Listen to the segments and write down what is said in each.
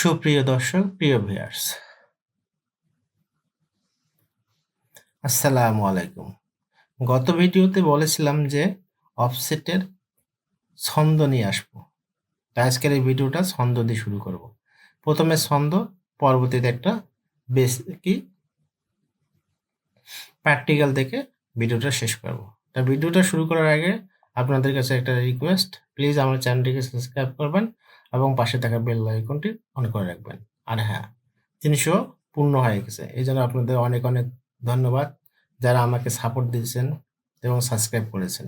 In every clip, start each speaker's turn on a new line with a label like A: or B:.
A: সুপ্রিয় দর্শক, প্রিয় ভিউয়ার্স আসসালামু আলাইকুম। গত ভিডিওতে বলেছিলাম যে অফসেটের ছন্দ নিয়ে আসব। আজকের এই ভিডিওটা ছন্দ দিয়ে শুরু করব। প্রথমে ছন্দ, পরবর্তীতে একটা বেস কি প্র্যাকটিক্যাল দেখে ভিডিওটা শেষ করব। তা ভিডিওটা শুরু করার আগে আপনাদের কাছে একটা রিকোয়েস্ট প্লিজ আমার চ্যানেলটিকে সাবস্ক্রাইব করবেন। এবং পাশে থাকা বেল আইকনটি অন করে রাখবেন। আর হ্যাঁ তিনশো পূর্ণ হয়ে গেছে। এই জন্য আপনাদের অনেক অনেক ধন্যবাদ যারা আমাকে সাপোর্ট দিয়েছেন এবং সাবস্ক্রাইব করেছেন।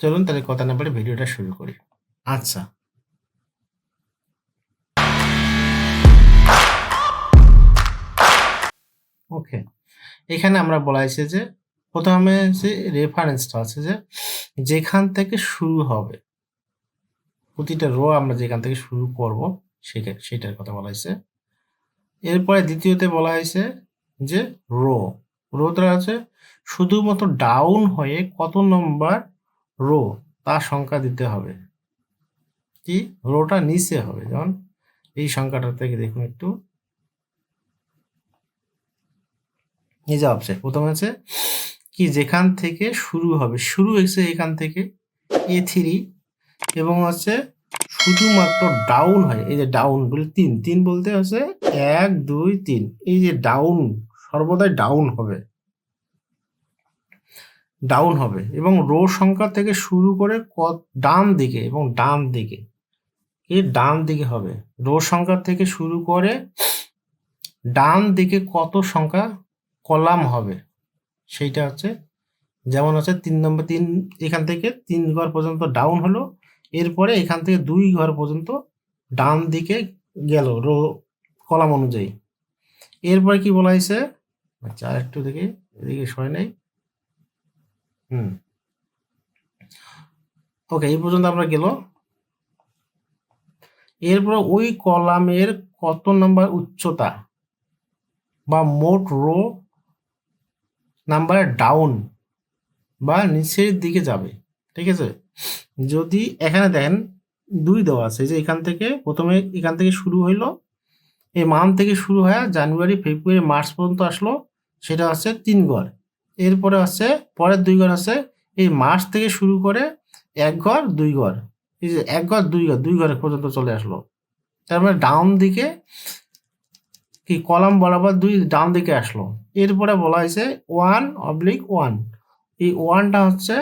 A: চলুন তাহলে কথা না বলে ভিডিওটা শুরু করি। আচ্ছা। ওকে এখানে আমরা বলা হয়েছে যে প্রথমে যে রেফারেন্সটা আছে যে যেখান থেকে শুরু হবে প্রতিটা রো আমরা যেখান থেকে শুরু করব সেটা সেটার কথা বলা হয়েছে। এরপরে দ্বিতীয়তে বলা হয়েছে যে রো রোটা আছে শুধুমাত্র ডাউন হয়ে কত নম্বর রো তার সংখ্যা দিতে হবে। কি? রোটা নিচে হবে। যেমন এই সংখ্যাটা থেকে দেখুন একটু। এই যে অপশন প্রথম আছে কি? যেখান থেকে শুরু হবে, শুরু হয়েছে এখান থেকে এ থ্রি এবং হচ্ছে শুধুমাত্র ডাউন হয়। এই যে ডাউন বলে তিন। তিন বলতে হচ্ছে এক, দুই, তিন। এই যে ডাউন সর্বদাই ডাউন হবে। ডাউন হবে। এবং রো সংখ্যা থেকে শুরু করে ডান দিকে এবং ডান দিকে। এই ডান দিকে হবে। রো সংখ্যা থেকে শুরু করে ডান দিকে কত সংখ্যা? কলাম হবে। সেইটা হচ্ছে, যেমন হচ্ছে তিন নম্বর, তিন, এখান থেকে তিন ঘর পর্যন্ত ডাউন হলো। এরপরে এখান থেকে দুই ঘর পর্যন্ত ডান দিকে গেল রো, কলাম অনুযায়ী। এরপরে কি বলা হয়েছে? আচ্ছা আর একটু দেখি, এদিকে সয় নেই। হুম। ওকে, এই পর্যন্ত আমরা গেল। এরপরে ওই কলামের কত নাম্বার উচ্চতা? বা মোট রো নাম্বার ডাউন বা নিচের দিকে যাবে। ঠিক আছে? যদি এখানে দেখেন দুই দেওয়া আছে যে এখান থেকে প্রথমে এখান থেকে শুরু হইল, এই মান্থ থেকে শুরু হয় জানুয়ারি, ফেব্রুয়ারি, মার্চ পর্যন্ত আসলো, সেটা হচ্ছে তিন ঘর। এরপরে আছে, পরের দুই ঘর আছে, এই মার্চ থেকে শুরু করে এক ঘর, দুই ঘর। এই যে এক ঘর, দুই ঘর দুই ঘর পর্যন্ত চলে আসলো। তারপরে ডাউন দিকে কি কলাম বরাবর দুই ডাউন দিকে আসলো। এরপরে বলা হয়েছে ওয়ান অবলিক ওয়ান এই ওয়ানটা হচ্ছে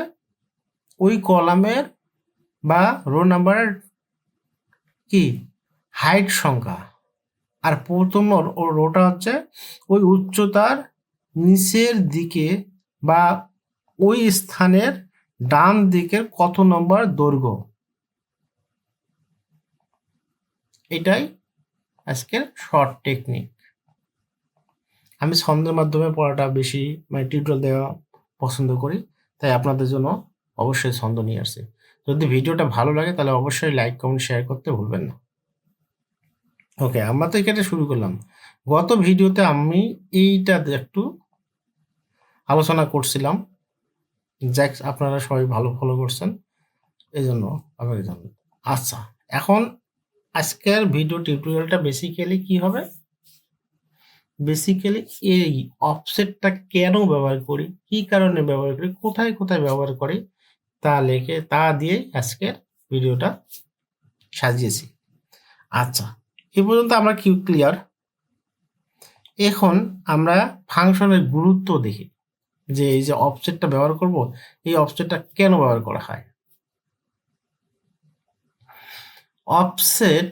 A: ওই কলামের বা রো নাম্বারের কি? হাইট সংখ্যা। আর প্রথম রোটা হচ্ছে ওই উচ্চতার নিচের দিকে বা ওই স্থানের ডান দিকের কত নম্বর দৈর্ঘ্য। এটাই আজকের শর্ট টেকনিক আমি ছন্দের মাধ্যমে পড়াটা বেশি মানে টিউটোরিয়াল দেওয়া পছন্দ করি, তাই আপনাদের জন্য অবশ্যই ছন্দ নিয়ে আসছে যদি ভিডিওটা ভালো লাগে তাহলে অবশ্যই লাইক কমেন্ট শেয়ার করতে ভুলবেন না। ওকে আমরা তো এখানে শুরু করলাম। গত ভিডিওতে আমি এইটা একটু আলোচনা করছিলাম। জ্যাক আপনারা সবাই ভালো ফলো করছেন। এই জন্য আপনাকে জানাই আচ্ছা এখন আজকের ভিডিও টিউটোরিয়ালটা বেসিক্যালি কি হবে? বেসিক্যালি এই অফসেটটা কেন ব্যবহার করি? কি কারণে ব্যবহার করি? কোথায় কোথায় ব্যবহার করি? তা লেখে, তা দিয়ে আজকে ভিডিওটা সাজিয়েছি। আচ্ছা এ পর্যন্ত আমরা কি ক্লিয়ার এখন আমরা ফাংশনের গুরুত্ব দেখি, যে এই যে অফসেটটা ব্যবহার করব, এই অফসেটটা কেন ব্যবহার করা হয়? অফসেট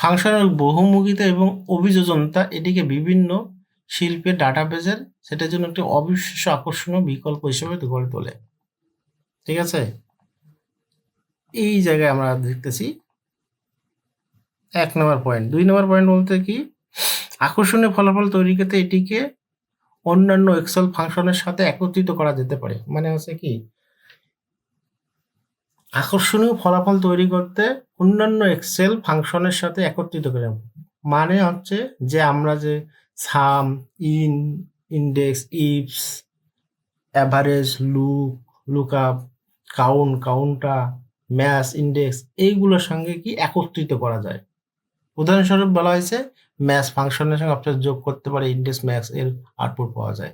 A: ফাংশনের বহুমুখিতা এবং অভিযোজনতা এটিকে বিভিন্ন শিল্পের ডাটাবেজের সেটার জন্য একটি অবিশ্বাস্য আকর্ষণীয় বিকল্প হিসেবে গড়ে তোলে। ঠিক আছে? এই জায়গায় আমরা দেখতেছি এক নম্বর পয়েন্ট দুই নম্বর পয়েন্ট বলতে কি, আকর্ষণীয় ফলাফল তৈরি করতে এটিকে অন্যান্য এক্সেল ফাংশনের সাথে একত্রিত করা যেতে পারে। মানে হচ্ছে কি, আকর্ষণীয় ফলাফল তৈরি করতে অন্যান্য এক্সেল ফাংশনের সাথে একত্রিত করে মানে হচ্ছে যে আমরা যে sum in index ifs average look look up count counta match index এইগুলোর সঙ্গে কি একত্রিত করা যায়? উদাহরণস্বরূপ বলা হয়েছে ম্যাস ফাংশনের সঙ্গে আপনার যোগ করতে পারে ইন্ডেক্স ম্যাক্স এর আউটপুট পাওয়া যায়।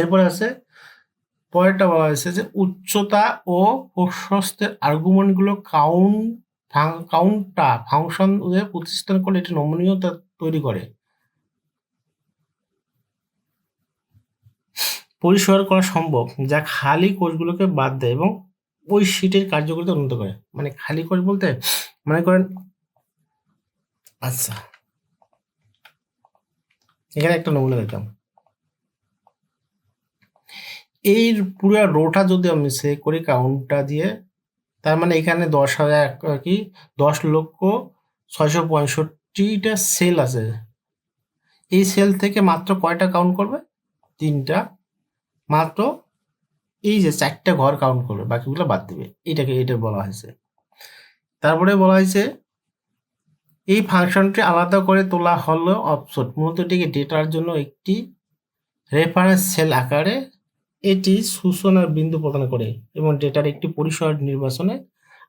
A: এরপরে আছে, পরেরটা বলা হয়েছে যে উচ্চতা ও প্রশস্তের আর্গুমেন্টগুলো কাউন্ট কাউন্টটা ফাংশন প্রতিষ্ঠান করলে এটি নমনীয়তা তৈরি করে। পরিষ্কার করা সম্ভব, যা খালি কোষগুলোকে বাদ দেয় এবং ওই শীটের কার্যকারিতা উন্নত করে। মানে খালি কোষ বলতে মনে করেন আচ্ছা। এখানে একটা নমুনা দিতাম এই পুরো রোটা যদি আমি সে করি কাউন্টটা দিয়ে, তার মানে এখানে দশ হাজার কি? দশ লক্ষ ছয়শো পঁয়ষট্টিটা সেল আছে। এই সেল থেকে মাত্র কয়টা কাউন্ট করবে? তিনটা। মাত্র এই যে চারটা ঘর কাউন্ট করবে বাকিগুলো বাদ দেবে। এটাকে, এটা বলা হয়েছে। তারপরে বলা হয়েছে, এই ফাংশনটি আলাদা করে তোলা হলো অপশন মূলত এটিকে ডেটার জন্য একটি রেফারেন্স সেল আকারে এটি সূচনার বিন্দু প্রদান করে এবং ডেটার একটি পরিসর নির্বাচনে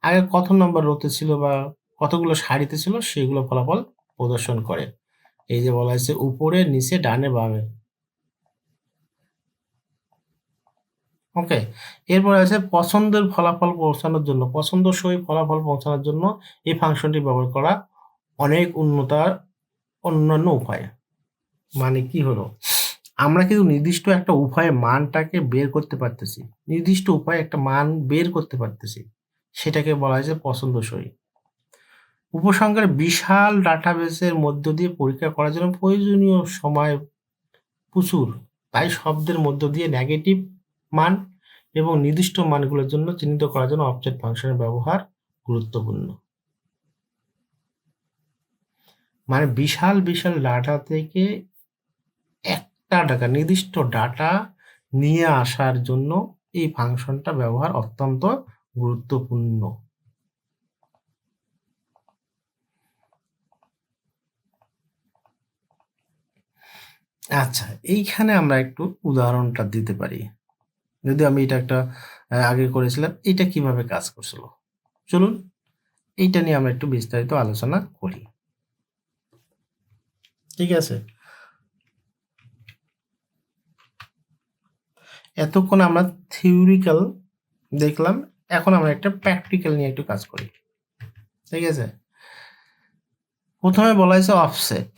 A: আগে কত নম্বর রোতে ছিল বা কতগুলো সারিতে ছিল, সেগুলো ফলাফল প্রদর্শন করে। এই যে বলা হয়েছে, উপরে, নিচে, ডানে, বামে। ওকে এরপর আছে পছন্দের ফলাফল পৌঁছানোর জন্য। পছন্দসই ফলাফল পৌঁছানোর জন্য এই ফাংশনটি ব্যবহার করা অনেক উন্নতার অন্যান্য উপায়। মানে কি হলো? আমরা কিন্তু নির্দিষ্ট একটা উপায়ে মানটাকে বের করতে পারতেছি। নির্দিষ্ট উপায়ে একটা মান বের করতে পারতেছি। সেটাকে বলা হয়েছে পছন্দসই। উপসংহার বিশাল ডাটাবেসের মধ্য দিয়ে পরীক্ষা করার জন্য প্রয়োজনীয় সময় প্রচুর। তাই শব্দের মধ্য দিয়ে নেগেটিভ মান এবং নির্দিষ্ট মানগুলোর জন্য চিহ্নিত করার জন্য অবজেক্ট ফাংশনের ব্যবহার গুরুত্বপূর্ণ। মানে বিশাল বিশাল ডাটা থেকে একটা ডাটা, নির্দিষ্ট ডাটা নিয়ে আসার জন্য এই ফাংশনটা ব্যবহার অত্যন্ত গুরুত্বপূর্ণ। আচ্ছা এইখানে আমরা একটু উদাহরণটা দিতে পারি। যদি আমি এটা একটা আগে করেছিলাম এটা কীভাবে কাজ করছিল? চলুন, এইটা নিয়ে আমরা একটু বিস্তারিত আলোচনা করি। ঠিক আছে? এতক্ষণ আমরা থিওরিক্যাল দেখলাম, এখন আমরা একটা প্র্যাকটিক্যাল নিয়ে একটু কাজ করি। ঠিক আছে? প্রথমে বলা হয়েছে অফসেট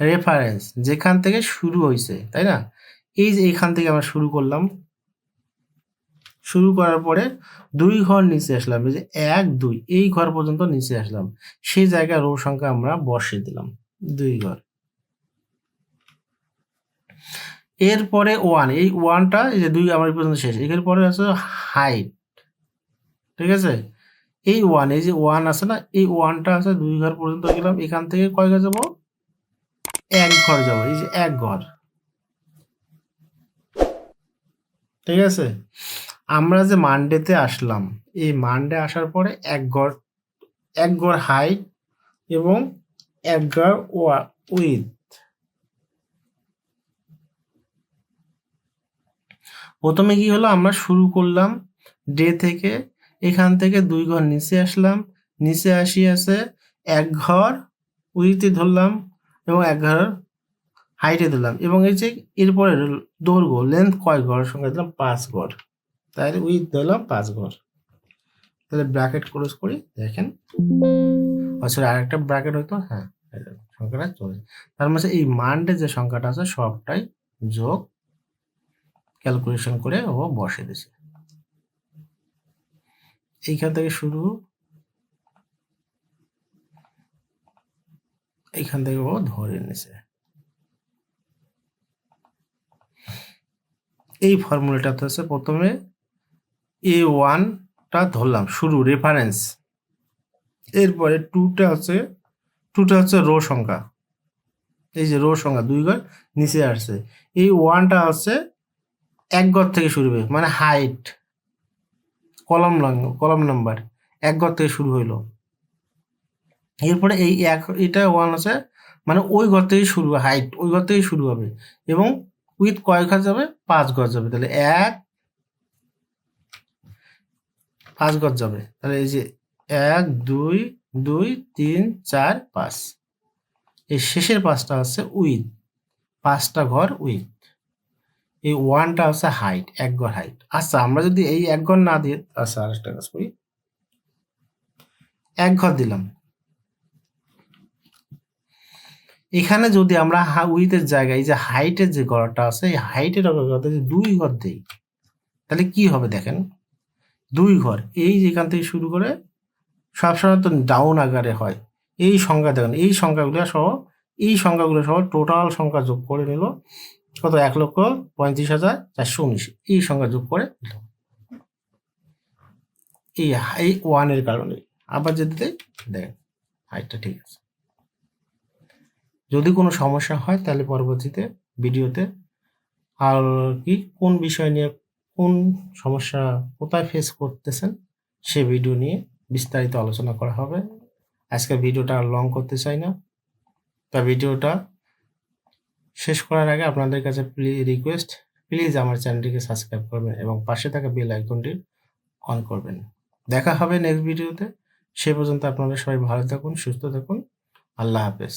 A: রেফারেন্স যেখান থেকে শুরু হয়েছে তাই না? এই যে এখান থেকে আমরা শুরু করলাম শুরু করার পরে দুই ঘর নিচে আসলাম, এই যে এক, দুই, এই ঘর পর্যন্ত নিচে আসলাম। সেই জায়গায় রো সংখ্যা আমরা বসিয়ে দিলাম, দুই ঘর। এরপরে ওয়ান এই ওয়ানটা এই যে দুই আমার পর্যন্ত শেষ। এর পরে আছে হাইট ঠিক আছে? এই ওয়ান এই যে ওয়ান আছে না, এই ওয়ানটা আছে দুই ঘর পর্যন্ত গেলাম। এখান থেকে কয় ঘর যাব? এক ঘর যাব, এই যে এক ঘর। ঠিক আছে? আমরা যে মানডেতে আসলাম, এই মানডে আসার পরে এক ঘর এক ঘর হাইট এবং এক ঘর উইথ প্রথমে কি হলো, আমরা শুরু করলাম ডে থেকে, এখান থেকে দুই ঘর নিচে আসলাম, নিচে আসি আছে এক ঘর উইথে ধরলাম এবং এক ঘর হাইটে ধরলাম এবং এই যে এরপরে দৈর্ঘ্য লেন্থ কয় ঘর সঙ্গে দিলাম পাঁচ ঘর। তাহলে উইথ দিলাম পাঁচ ঘর। তাহলে ব্র্যাকেট ক্লোজ করি, দেখেন। আচ্ছা আর একটা ব্র্যাকেট হয়তো হ্যাঁ সংখ্যাটা চলে তার মাঝে এই মানডে যে সংখ্যাটা আছে, সবটাই যোগ ক্যালকুলেশন করে ও বসে দিছে এইখান থেকে শুরু, এইখান থেকে ও ধরে নিছে। এই ফর্মুলাটা তো হচ্ছে প্রথমে এ ওয়ানটা ধরলাম, শুরু রেফারেন্স এরপরে টুটা হচ্ছে টুটা হচ্ছে রো সংখ্যা। এই যে রো সংখ্যা, দুই ঘর নিচে আসছে। এই ওয়ানটা হচ্ছে এক ঘর থেকে শুরু হবে মানে হাইট কলম কলম নাম্বার এক ঘর থেকে শুরু হইল। এরপরে এই এক, এটা ওয়ান আছে মানে ওই ঘর থেকে শুরু হাইট ওই ঘর থেকে শুরু হবে। এবং উইথ কয় ঘর যাবে, পাঁচ ঘর যাবে। তাহলে এক পাঁচ ঘর যাবে তাহলে এই যে এক, দুই দুই, তিন, চার, পাঁচ। এই শেষের পাঁচটা হচ্ছে উইথ পাঁচটা ঘর উইথ এই ওয়ানটা হচ্ছে হাইট, এক ঘর হাইট। আচ্ছা আমরা যদি এই এক ঘর না দিয়ে আচ্ছা আরেকটা কাজ করি। এক ঘর দিলাম। এখানে যদি আমরা উইথের জায়গায় যে হাইটের যে ঘরটা আছে, এই হাইটের যদি দুই ঘর দেই, তাহলে কি হবে দেখেন? দুই ঘর। এই যেখান থেকে শুরু করে সবসময় তো ডাউন আকারে হয়। এই সংখ্যা দেখেন, এই সংখ্যাগুলো সহ, এই সংখ্যাগুলো সহ টোটাল সংখ্যা যোগ করে নিল কত? এক লক্ষ পঁয়ত্রিশ হাজার চারশো উনিশ। এই সংখ্যা যোগ করে দিল এই এই ওয়ানের কারণে। আবার যদি দেখেন, হাইটটা ঠিক আছে। যদি কোনো সমস্যা হয় তাহলে পরবর্তীতে ভিডিওতে আর কি কোন বিষয় নিয়ে কোন সমস্যা কোথায় ফেস করতেছেন, সে ভিডিও নিয়ে বিস্তারিত আলোচনা করা হবে। আজকের ভিডিওটা লং করতে চাই না। তা ভিডিওটা শেষ করার আগে আপনাদের কাছে প্লিজ রিকোয়েস্ট প্লিজ আমার চ্যানেলটিকে সাবস্ক্রাইব করবেন এবং পাশে থাকা বেল আইকনটি অন করবেন। দেখা হবে নেক্সট ভিডিওতে সে পর্যন্ত আপনারা সবাই ভালো থাকুন, সুস্থ থাকুন। আল্লাহ হাফেজ।